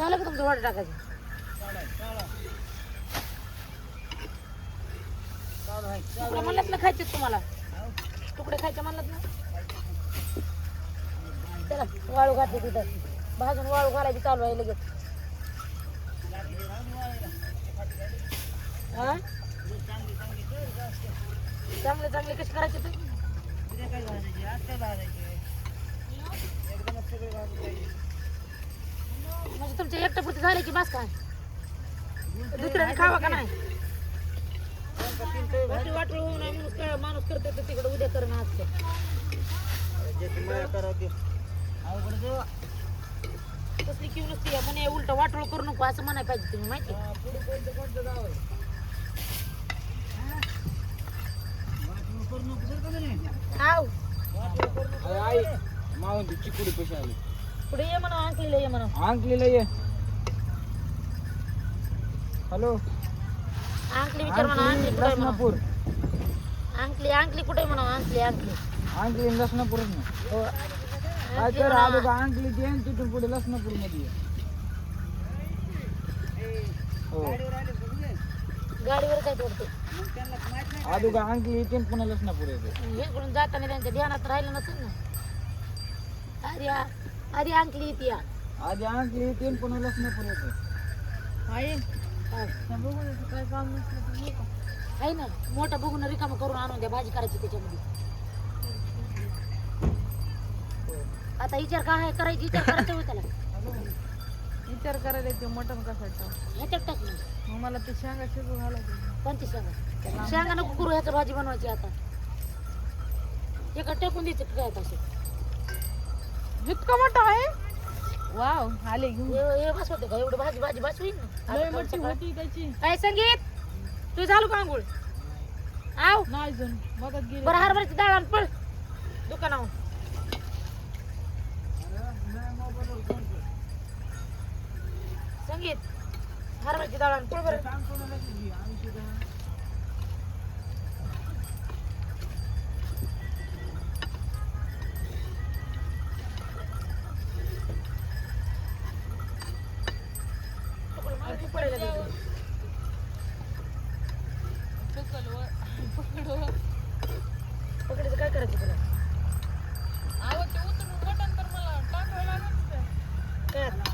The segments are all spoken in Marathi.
झालं का तुमचं वाटं टाकायचं? तुकडे म्हणलात ना खायचे तुम्हाला? तुकडे खायचे म्हणलात ना? चला वाळू घातली तिथं. भाजून वाळू घालायची चालू आहे लगेच. हा? चांगले चांगले कसे करायचे ते? म्हणजे तुमच्या एकट्या पुरते झाले की बस काय? दुसऱ्याने खावा का नाही? वाटली वाटलं होऊ नये म्हणून काय माणूस करते तर तिकडे उद्या करणं असतं. कसली किव नसती आहे. म्हणे उलट वाटोळ करू नको असं म्हणाय पाहिजे तुम्ही माहिती आई मावून ती चिकुडी कशी आली? म्हणा अंकलीला ये म्हणा. अंकलीला ये. हॅलो. विचार म्हणा अंकली अंकली कुठे म्हणा. लसनापूर अंकली अंकली कुठे म्हणा अंकली लसनापूरच ना हो. काय कर आलो. का अंकली ते तिथून पुढे लसनापूरमध्ये. हो. गाडीवर काय तोडते? आलो का येते आणि पुन्हा लसनापूर येते. जाताना त्यांच्या ध्यानात राहिलं नसेल ना? अरे आ- अरे अंकली येते या आधी अंकली येते पुन्हा लसनापूर येते आहे. आहे ना मोठा बघून रिकामं करून आणून द्या भाजी करायची त्याच्यामध्ये. आता विचार काय आहे करायची विचार करायचा होता त्याला. विचार करायला ते मटण कसायचं ह्याच्यात टाक ना. मग मला ते शेंगा शिजू घालायचे. कोणती शेंगा? शेंगा नको करू ह्याचं भाजी बनवायची आता. एका टाकून द्यायचं काय तसे इतकं मोठं आहे. वाव आले घेऊन. बस होते का? एवढी भाजी भाजी बस होईल ना लय आता मोठी सकाळ- होती त्याची. काय संगीत? तू झालो का आंघोळ? आव. नाही जण बघत गेली. बरं हरभऱ्याची डाळ आण पळ. दुकानावर. संगीत. हरभऱ्याची डाळ आण पळ बरं. पकडायचं काय करायचं तुला? ना.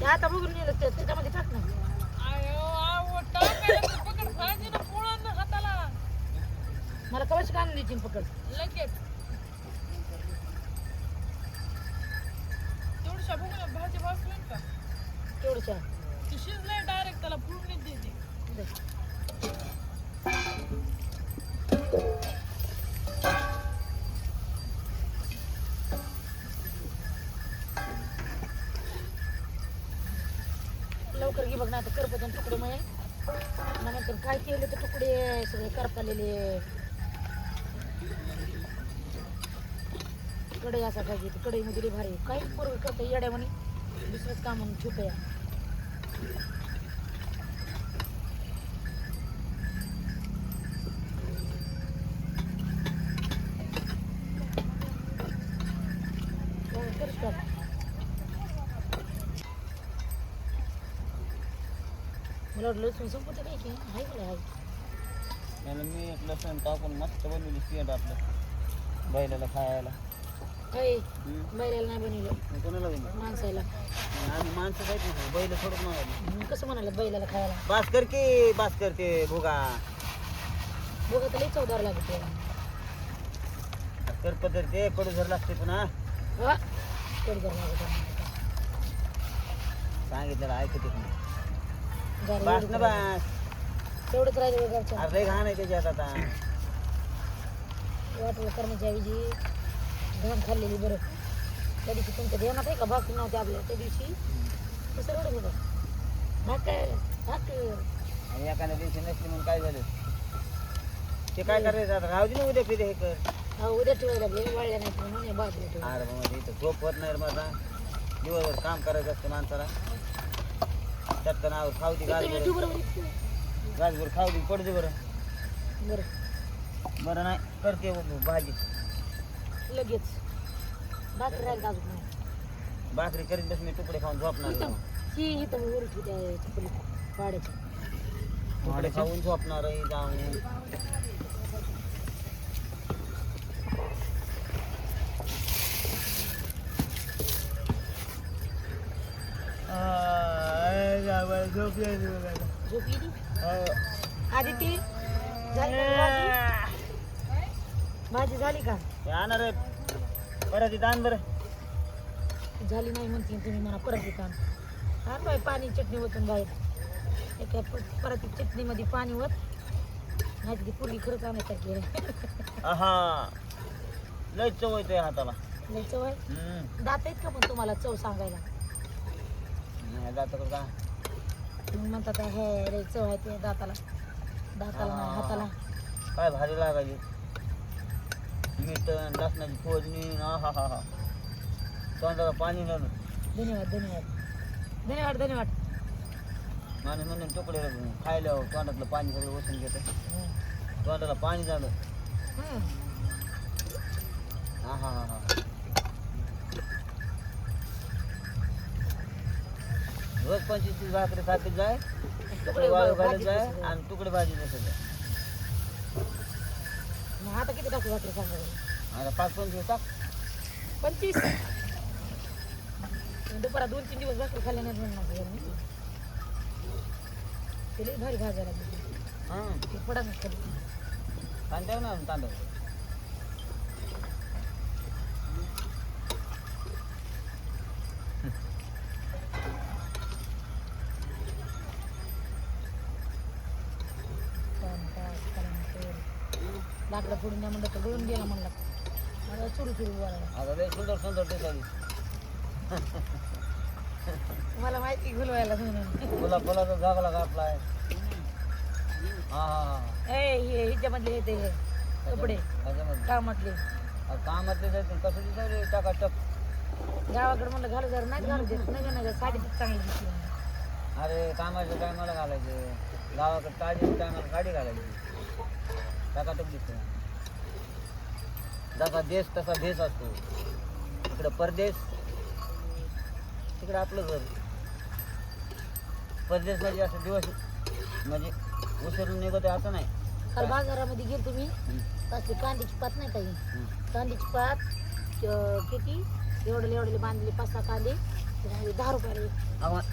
काय? आता बघून ते त्याच्यामध्ये टाक ना. ना ना मला कवाची काम द्यायची पकड? लगेच. तेवढ्या बघून भाजी भाजली का? तेवढच्या ती शिजलंय डायरेक्ट त्याला फोडणी देते. लवकर घे बघ ना आता करपतून तुकडे म्हणे नंतर काय केले तर तुकडे सगळे करपालेले. कढई असा पाहिजे कढईमध्ये लई भारी काही पूर्वी करता येड्या म्हणे दुसरंच काम म्हणून छोटं या मला वाटलं लसूण संपत काय की? आहे मला आहे त्याला मी एक लसण टाकून मस्त बनवली पेंट आपलं बैलाला खायला. हम्म. बैलाला नाही बनवलं. कोणाला बनवलं? माणसाला. आम्ही माणसं नाही बैल सोडत नाही कसं म्हणाले बैलाला खायला? बास कर की बास करते भोगा. बघा तर लई चवदार लागत. कर पद्धत ते कडू लागते पुन्हा सांगितलेलं ऐकते जरा बास ना बास. तेवढंच राहिले घरच्या अरे घाण आहे त्याच्यात आता वाटलं करण्याच्या ऐवजी घाम खाल्लेली बरं. त्या दिवशी तुमच्या ध्यानात आहे का? भाकरी नव्हते आपल्या त्या दिवशी. कसं रडत होतं. भाकर भाकर एखाद्या दिवशी नसली म्हणून काय झालं? ते काय करायचं आता? राहू दे ना उद्या फिरे हे कर. उद्या ठेवायला लागले वाळल्या नाही बाजूला अरे बाबा इथं झोप होत नाही रे माझा. दिवसभर काम करायचं असतं माणसाला. त्यात नाव खाऊ दे गाजभर खाऊ दे पडू दे बरं. बरं. बरं नाही करते भाजी. लगेच. भाकर राहील अजून? नाही भाकरी करीत बस मी तुकडे खाऊन झोपणार इथं. आहे. ही इथं वर ठेवत्या चपली पाड्याच्या तुकडे खाऊन झोपणार आहे जाऊन. झोपले झोपली ती आदिती झाली का भाजी भाजी झाली का? येणार आहे परत इथं आण बरं. झाली नाही म्हणते तुम्ही मला परत येता हा बाय पाणी चटणी ओतून बाहेर. एका प- परत ती चटणीमध्ये पाणी ओत. नाही ती पुरगी खरंच आणण्यासारखी आहे आहा. लय चव येते हाताला. लय चव आहे? हम्म. दात आहेत का पण तुम्हाला चव सांगायला? नाही जातं का? तुम्ही म्हणतात हे रे चव आहे ते दाताला. दाताला नाही हाताला. काय भारी लागायची. मीठ अन लसणाची फोडणी हा हा हा हा. तोंडाला पाणी लागलं धन्यवाद धन्यवाद. धन्यवाद धन्यवाद. माणूस म्हणून तुकडे खायला तोंडातलं पाणी सगळं ओसून घेतं. तोंडाला पाणी झालं. हं. हा हा हा. रोज पंचवीस तीस भाकरी सापीत जाय तुकडे वाळू घालत जाय कसं? आणि तुकडे भाजी नसत जाय. मग आता किती टाकू भाकरी सांगा बरं? आता पाच पंचवीस टाक. पंचवीस? दुपारा दोन तीन दिवस भाकरी खाल्ल्या नाही म्हणून माझं घरी. ते लई भारी भाजायला लागली. हां ती पडा खाली. तांदळ ना तांदळ. लाकडं फोडून द्या म्हणलं तर गळून गेला म्हणला. मला चुरू चुरू बोलायला आता लय सुंदर सुंदर मला माहिती गुलवायला म्हणून. फुला फुलाचा जागला घातलाय हा हा हा. ए हे हिच्यामधले येते हे कपडे त्याच्यामध्ये कामातले. कामातले जायचं कसं टाकाटक? गावाकडे म्हणलं घालू जरा नाही घालू देत. नव्या साडी चांगली दिसली अरे कामाच्या टायमाला घालायचे. गावाकडे काळजी टायमाला साडी घालायची. टाकाटक दिसते जसा देश तसा देश असतो. इकडं परदेश तिकडं आपलं घर. परदेश म्हणजे असं दिवस म्हणजे उसरून निघते असं नाही. काल बाजारामध्ये गेलो तुम्ही. असली कांद्याची पात नाही काही. कांद्याची पात अं, किती? एवढे एवढे बांधले पाच सहा कांदे. त्याच्यामध्ये दहा रुपयाला. एक.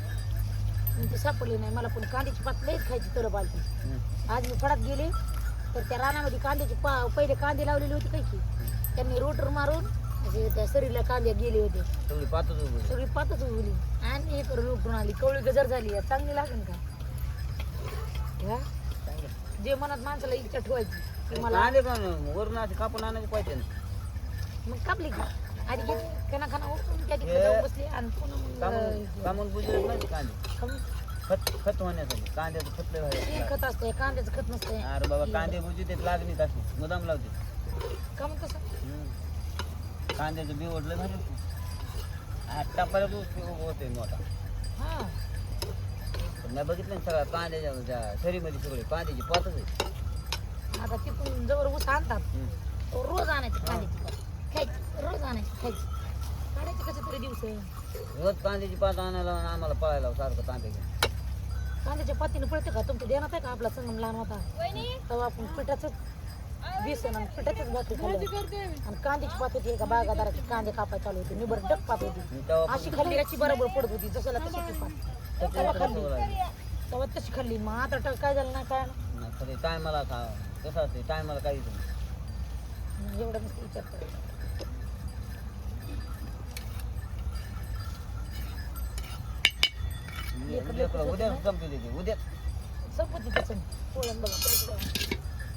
मग ते सापडले नाही. मला पण कांद्याची पात लईच खायची आलती. हम्म, आज मी फडात गेले. तर त्या रानामध्ये कांद्याची पा पहिले कांदे लावलेले होते काही की. त्यांनी रोटर मारून असे त्या सरीला कांदे गेले होते. सगळी पातच उभी सगळी पातच आणि हे करून आली. कवळी गजर झाली. चांगली लागेल का? हा? जे मनात माणसाला इच्छा ठेवायची की मला कांदे पण वरून असे कापून आणायचे पाहिजे ना. मग कापली का. आधी घेत खाना खाना उठून त्या तिकडे जाऊन बसली आणि पुन्हा मग, कामून अं, कामून बुजले नाही कांदे. खत खत होण्यासाठी. कांद्याचं खत लय व्हायचं. खत असतंय कांद्याचं खत नसतंय अरे बाबा कांदे बुजी ते लागणी अशी? मुदाम लावते. का मग कसं हम्म. कांद्याचं बी ओढलं भारी. हा, टपाला होते मोठा. हा. पण मी बघितलं ना सगळ्या कांद्याच्या त्या शरीमध्ये सगळे कांद्याची पातच आहे आता तिथून जवळ ऊस आणतात. हम्म. तो रोज आणायची कांद्याची पात खायची रोज आणायची खायची. काढायची कसं तरी दिवस. रोज कांद्याची पात आणायला आणि आम्हाला पळायला सारखं कांदे घेऊन. कांद्याच्या पातीनं पळते का तुमच्या ध्यानात आहे का? आपला संगम लहान होता. तेव्हा आपण पिठाचंच बेसन आणि पिठाचंच भाकरी खाल्ली. आणि कांद्याची पात होती एका बागादाराची कांदे कापाय चालू होती. निबर डक पात होती. अशी खाल्ली याची बरोबर पडत होती जसं तशी ती पात. तेव्हा खाल्ली. तेव्हा तशी खाल्ली. मग आता ट- काय झालं नाही काय नाही. टायमाला खा. कसं असते टायमाला काही एवढं नसतं विचार करायचा. उद्या उद्या संपू देते उद्या संपत्ती त्याचं पोळण बघा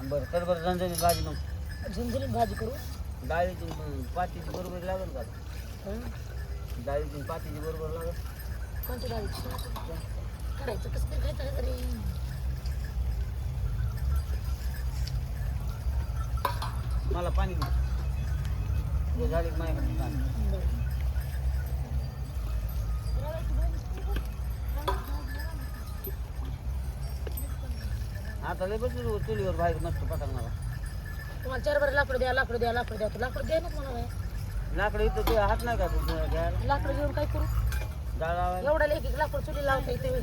बरं तर बरं झणझणीत भाजी मग झणझणीत भाजी करू डाळीची पातीची बरोबर लागेल का हं? डाळीची पातीची बरोबर लागेल कोणत्या डाळीची करायचं कसं काय खायचं तरी मला पाणी दे. आता लय बसली चुलीवर बाहेर मस्त पटाक मला तुम्हाला चार बरं लाकडं द्या लाकडं द्या लाकडं द्या तर लाकडं द्या ना म्हणा लाकडं इथं ते हात नाही का तू घ्यायला लाकडं घेऊन काय करू डाळ एवढा एक एक लाकूड चुली लावता येते होय.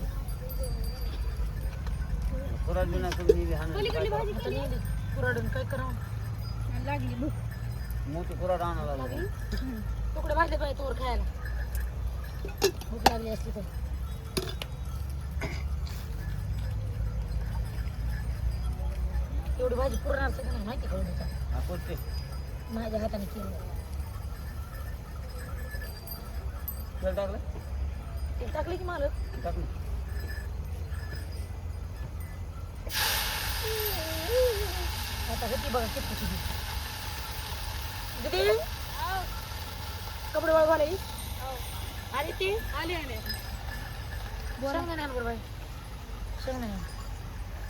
पुरात बिना तुम्ही हाणून आता नेली कुराडून काय करावं लागली भूक मोठी पुरात आणायला लागली. तुकडे भाजले पाहिजे तोवर खायला. भूक लागली असली तर. एवढी भाजी पुरणार सगळं नाही माहिती हा कोणते माझ्या हाताने केली. तेल टाकलं? ते टाकले की मालक? टाकलं. आता किती बघा किती किती? कपडे वाळू घाले आली ती? आले आले शेंगदाणे आण बरं बाई. शेंगदाणे.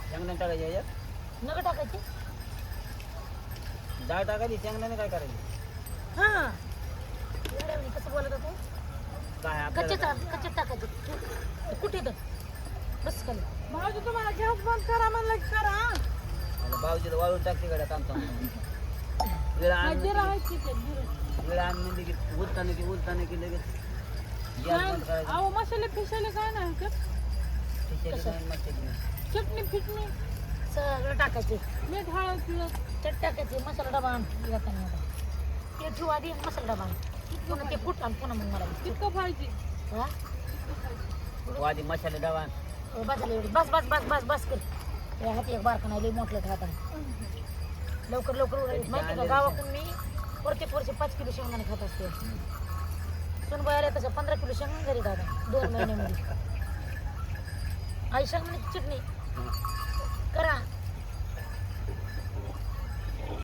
शेंगदाणे टाकायचे याच्यात? नका टाकायची? डाळ टाकायची शेंगदाणे काय करायचे? हा. कसं बोलत होतो? काय कच्चे कच्चे टाकायचे. ते कुठे तर. बस खाली. भाऊजी तुम्हाला गॅस बंद करा म्हणलं की करा. आता भाऊजीला वाळून टाकते गाड्या काम वेळ म्हणजे की उलताने की उलताने की लगेच. गॅस बंद करायचा. अहो मसाले फिशाले काय नाही का नाही चटणी फिटणी. सगळं टाकायचे. मीठ हळद पिळत चट टाकायचे मसाला डबा आण. येताना आता. ते ठेवू आधी मसाला डबा आण. पुन्हा ते फुट आण पुन्हा मग मला. तितकं पाहिजे. हा? वादी मसाले डबा बस झालं एवढं बस बस बस बस बस कर. त्या हाती एक बारका नाही लई मोठलं हाताने. लवकर लवकर उडाली माहिती का गावाकडून मी प्रत्येक वर्षी पाच किलो शेंगदाणे खात असते. सुनबाई आल्या तसं पंधरा किलो शेंगदाणे घरी दादा दोन महिन्यामध्ये. आई शेंगदाण्याची चटणी करा